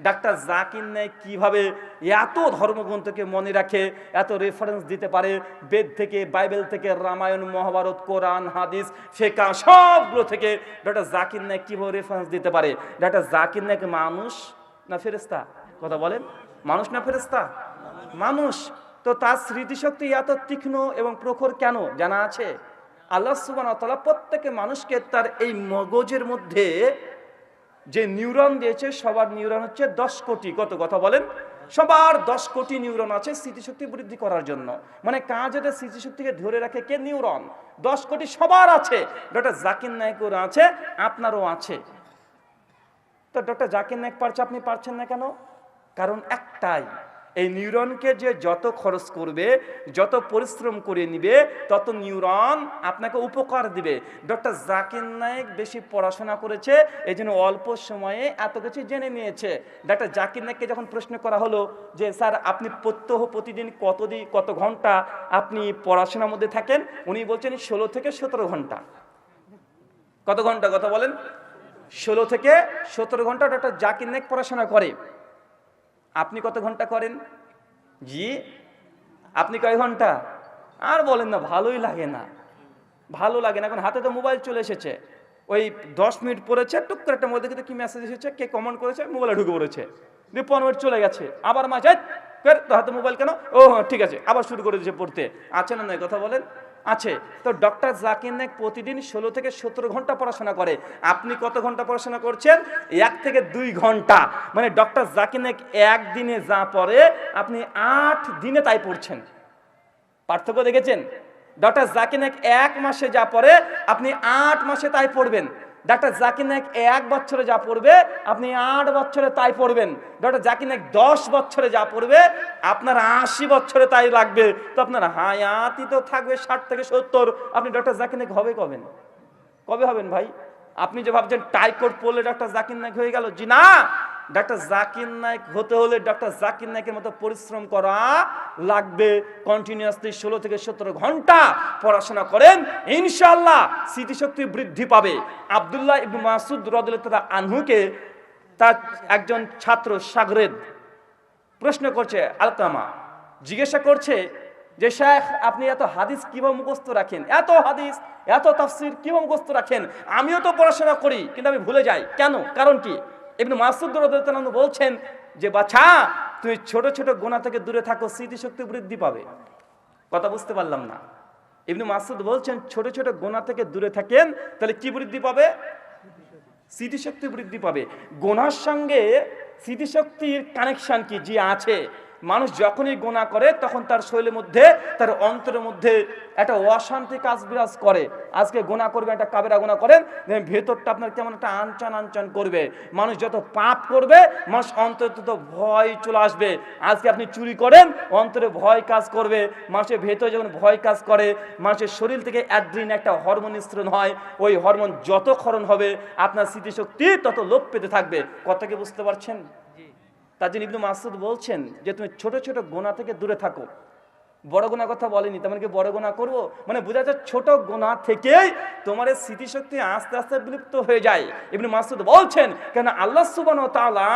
Doctor Zakir নেই কীভাবে এত ধর্মগ্রন্থকে মনে রাখে, এত রেফারেন্স দিতে পারে, বেদ থেকে, বাইবেল থেকে, রামায়ণ, মহাভারত, কোরআন, হাদিস ফেকা সবগুলো থেকে ডাক্তার জাকির নায়ক কীভাবে রেফারেন্স দিতে পারে? ডাক্তার জাকির নায়ক মানুষ না ফেরেস্তা কথা বলেন। মানুষ না ফেরেস্তা মানুষ। তো তার স্মৃতিশক্তি এত তীক্ষ্ণ এবং প্রখর কেন? জানা আছে? আল্লাহ সুবান প্রত্যেকে মানুষকে তার এই মগজের মধ্যে যে নিউরন দিয়েছে, সবার নিউরন হচ্ছে দশ কোটি। কত কথা বলেন? সবার দশ কোটি নিউরন আছে স্মৃতিশক্তি বৃদ্ধি করার জন্য। মানে কাজের স্মৃতিশক্তিকে ধরে রাখে কে? নিউরন। দশ কোটি সবার আছে। ডক্টর জাকির নায়কের আছে, আপনারও আছে। তো ডক্টর জাকির নায়ক পারছে, আপনি পারছেন না কেন? কারণ একটাই এই নিউরনকে যে যত খরচ করবে, যত পরিশ্রম করে নিবে, তত নিউরন আপনাকে উপকার দিবে। ডক্টর জাকির নায়েক বেশি পড়াশোনা করেছে এই জন্য অল্প সময়ে এত কিছু জেনে নিয়েছে। ডক্টর জাকির নায়েককে যখন প্রশ্ন করা হলো যে, স্যার, আপনি প্রত্যহ প্রতিদিন কতদিন কত ঘণ্টা আপনি পড়াশোনার মধ্যে থাকেন? উনি বলছেন, ষোলো থেকে সতেরো ঘণ্টা। কত ঘণ্টা কথা বলেন? ষোলো থেকে সতেরো ঘণ্টা ডক্টর জাকির নায়েক পড়াশোনা করে। আপনি কত ঘণ্টা করেন? জি, আপনি কয় ঘণ্টা? আর বলেন না, ভালোই লাগে না। ভালো লাগে না, এখন হাতে তো মোবাইল চলে এসেছে। ওই দশ মিনিট পড়েছে, টুক একটা মধ্যে কি মেসেজ এসেছে, কে কমেন্ট করেছে মোবাইলে ঢুকে পড়েছে। দিয়ে পনেরো মিনিট চলে গেছে। আবার মাঝে ফের তো হাতে মোবাইল কেন? ও, ঠিক আছে, আবার শুরু করে দিয়েছে পড়তে। আছে না নয় কথা বলেন? আছে। তো ডক্টর জাকির নায়ক প্রতিদিন ষোলো থেকে সতেরো ঘণ্টা পড়াশোনা করে। আপনি কত ঘণ্টা পড়াশোনা করছেন? এক থেকে দুই ঘণ্টা। মানে ডক্টর জাকির নায়ক একদিনে যা পড়ে, আপনি আট দিনে তাই পড়ছেন। পার্থক্য দেখেছেন? ডক্টর জাকির নায়ক এক মাসে যা পড়ে, আপনি আট মাসে তাই পড়বেন। ডাক্তার জাকির এক বছরে যা পড়বে, আপনি আট বছরে তাই পড়বেন। ডক্টর জাকির নায়ক দশ বছরে যা পড়বে, আপনার আশি বছরে তাই লাগবে। তো আপনার হায়াতি তো থাকবে ষাট থেকে সত্তর। আপনি ডক্টর জাকির নায়ক হবে কবেন কবে হবেন ভাই? আপনি যে ভাবছেন টাইকোট পড়লে ডাক্তার জাকির হয়ে গেল? জি না! ডক্টর জাকির নায়ক হতে হলে ডক্টর জাকির নায়কের মতো পরিশ্রম করা লাগবে। কন্টিনিউয়াসলি ষোলো থেকে সতেরো ঘণ্টা পড়াশোনা করেন ইনশাল্লাহ স্মৃতিশক্তি বৃদ্ধি পাবে। আবদুল্লাহ ইবনু মাসুদ রদুল্লাহ আনহুকে তার একজন ছাত্র সাগরেদ প্রশ্ন করছে আলকামা জিজ্ঞাসা করছে যে শেখ আপনি এত হাদিস কীভাবে মুখস্থ রাখেন? এত হাদিস, এত তাফসির কীভাবে মুখস্থ রাখেন? আমিও তো পড়াশোনা করি, কিন্তু আমি ভুলে যাই। কেন? কারণ কি? এমনি মাসুদ রদুল্লাহ বলছেন যে, বাছা, তুমি ছোট ছোট গোনা থেকে দূরে থাকো, স্মৃতিশক্তি বৃদ্ধি পাবে। কথা বুঝতে পারলাম না। এমনি মাসুদ বলছেন, ছোট ছোট গোনা থেকে দূরে থাকেন, তাহলে কি বৃদ্ধি পাবে? স্মৃতিশক্তি বৃদ্ধি পাবে। গোনার সঙ্গে স্মৃতিশক্তির কানেকশন কি? যে আছে। মানুষ যখনই গোনা করে, তখন তার শরীরের মধ্যে, তার অন্তরের মধ্যে একটা অশান্তি কাজ বিরাজ করে। আজকে গোনা করবে একটা কাবেরা গোনা করেন ভেতরটা আপনার কেমন একটা আনচান আনচান করবে। মানুষ যত পাপ করবে, মানুষ অন্তরে তত ভয় চলে আসবে। আজকে আপনি চুরি করেন, অন্তরে ভয় কাজ করবে। মানুষের ভেতরে যখন ভয় কাজ করে, মানুষের শরীর থেকে অ্যাড্রিন একটা হরমোন নিঃসরণ হয়। ওই হরমোন যত ক্ষরণ হবে, আপনার স্মৃতিশক্তি তত লোপ পেতে থাকবে। কথাকে বুঝতে পারছেন? তার জন্য ইবনু মাসুদ বলছেন যে, তুমি ছোট ছোট গোনা থেকে দূরে থাকো। বড় গোনা কথা বলেনি তেমন কি বড় গোনা করব? মানে বোঝা যায় ছোট গোনা থেকেই তোমার স্মৃতিশক্তি আস্তে আস্তে বিলুপ্ত হয়ে যায়। ইবনু মাসুদ বলছেন কেন আল্লাহ সুবান তাআলা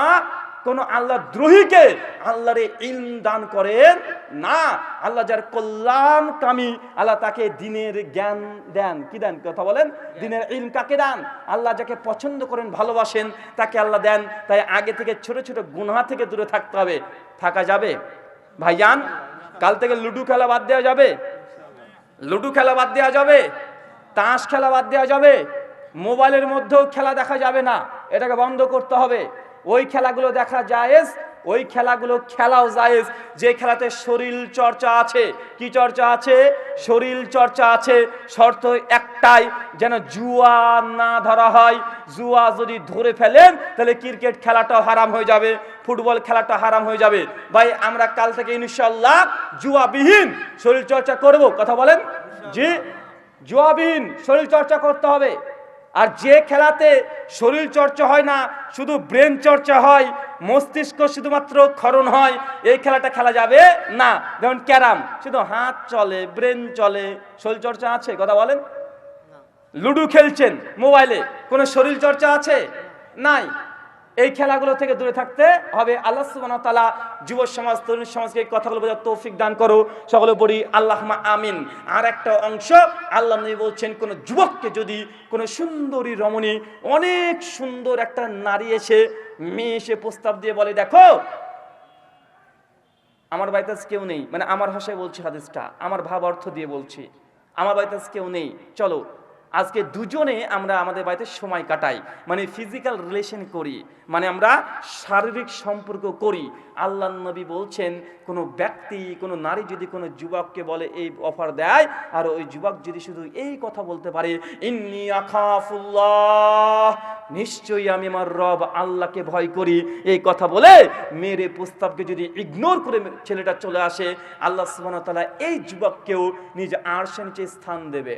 কোন আল্লাহ দ্রোহীকে আল্লাহর ইলম দান করেন না। আল্লাহ যার কল্যাণ কামি আল্লাহ তাকে দিনের জ্ঞান দেন। কি দেন? কথা বলেন? দিনের ইলম কাকে দেন? আল্লাহ যাকে পছন্দ করেন, ভালোবাসেন, তাকে আল্লাহ দেন। তাই আগে থেকে ছোট ছোট গুনাহ থেকে দূরে থাকতে হবে। থাকা যাবে? ভাইজান, কাল থেকে লুডু খেলা বাদ দেওয়া যাবে? লুডু খেলা বাদ দেওয়া যাবে? তাস খেলা বাদ দেওয়া যাবে? মোবাইলের মধ্যেও খেলা দেখা যাবে না। এটাকে বন্ধ করতে হবে। ওই খেলাগুলো দেখা জায়েজ, ওই খেলাগুলো খেলাও জায়েজ। যে খেলাতে শরীর চর্চা আছে, কি চর্চা আছে? শরীর চর্চা আছে, শর্ত একটাই, যেন জুয়া না ধরা হয়। জুয়া যদি ধরে ফেলেন, তাহলে ক্রিকেট খেলাটাও হারাম হয়ে যাবে, ফুটবল খেলাটা হারাম হয়ে যাবে। ভাই, আমরা কাল থেকে ইনশাল্লাহ জুয়াবিহীন শরীর চর্চা করব। কথা বলেন? জি? জুয়াবিহীন শরীর চর্চা করতে হবে। আর যে খেলাতে শরীর চর্চা হয় না শুধু ব্রেন চর্চা হয় মস্তিষ্ক শুধুমাত্র ক্ষরণ হয় এই খেলাটা খেলা যাবে না। যেমন ক্যারাম শুধু হাত চলে ব্রেন চলে শরীর চর্চা আছে কথা বলেন? লুডু খেলছেন মোবাইলে কোনো শরীর চর্চা আছে? নাই। এই খেলাগুলো থেকে দূরে থাকতে হবে। আল্লাহ সুবহানাহু ওয়া তাআলা যুব সমাজ, তরুণ সমাজকে এই কথাগুলো বোঝার তৌফিক দান করো। সকলে বলি আল্লাহমা আমিন। আর একটা অংশ, আল্লাহ নবী বলছেন, কোন যুবককে যদি কোনো সুন্দরী রমণী, অনেক সুন্দর একটা নারী এসে, মেয়ে এসে প্রস্তাব দিয়ে বলে, দেখো, আমার বাড়িতে কেউ নেই। মানে আমার ভাষায় বলছি হাদিসটা, আমার ভাব অর্থ দিয়ে বলছি। আমার বাড়িতে কেউ নেই। চলো আজকে দুজনে আমরা আমাদের বাড়িতে সময় কাটাই মানে ফিজিক্যাল রিলেশন করি মানে আমরা শারীরিক সম্পর্ক করি। আল্লাহ নবী বলছেন, কোনো ব্যক্তি, কোনো নারী যদি কোনো যুবককে বলে, এই অফার দেয়, আর ওই যুবক যদি শুধু এই কথা বলতে পারে, ইন্নি নিশ্চয়ই আমি আমার রব আল্লাহকে ভয় করি। এই কথা বলে মেয়ের প্রস্তাবকে যদি ইগনোর করে ছেলেটা চলে আসে, আল্লাহ ওয়া এই যুবককেও নিজ আরশের নিচে স্থান দেবে।